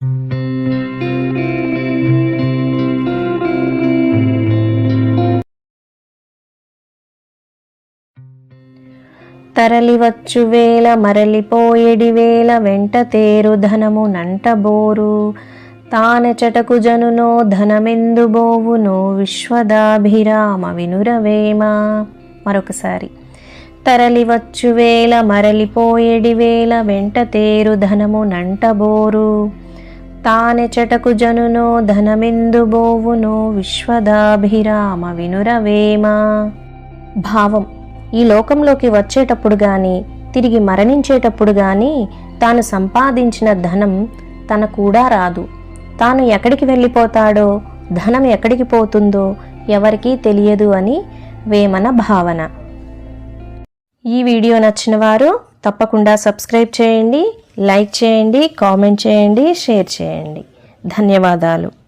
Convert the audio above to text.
తరలివచ్చు వేళ మరలిపోయేడి వేళ వెంట తేరు ధనము నంటబోరు తానెచటకు జనునో ధనమెందు బోవునో విశ్వదాభిరామ వినురవేమ. మరొకసారి. తరలివచ్చు వేళ మరలిపోయేడి వేళ వెంట తేరు ధనము నంటబోరు తానెచటకు జనునో ధనమిందు బోవునో విశ్వదాభిరామ వినురవేమ. భావం ఈ లోకంలోకి వచ్చేటప్పుడు గాని తిరిగి మరణించేటప్పుడు గాని తాను సంపాదించిన ధనం తన కూడా రాదు. తాను ఎక్కడికి వెళ్ళిపోతాడో ధనం ఎక్కడికి పోతుందో ఎవరికీ తెలియదు అని వేమన భావన. ఈ వీడియో నచ్చిన వారు తప్పకుండా సబ్స్క్రైబ్ చేయండి. లైక్ చేయండి కామెంట్ చేయండి షేర్ చేయండి. ధన్యవాదాలు.